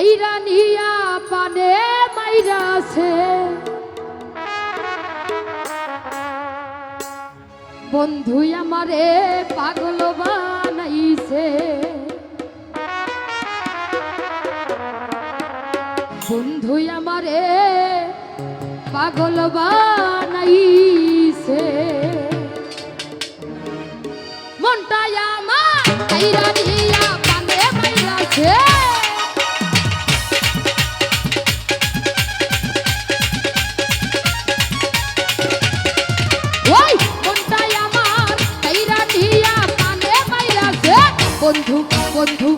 কাইরা নিয়া পানে মাইরাছে। বন্ধু আমারে পাগল বানাইছে। বন্ধু আমারে পাগল বানাইছে। মনটা আমার কাইরা নিয়া পানে মাইরাছে। 원두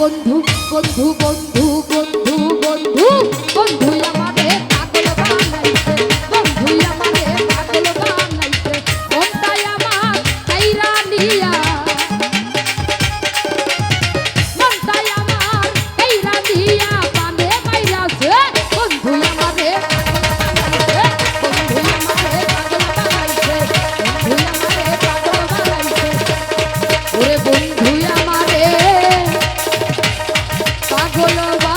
বন্ধু বন্ধু বন্ধু। পাগল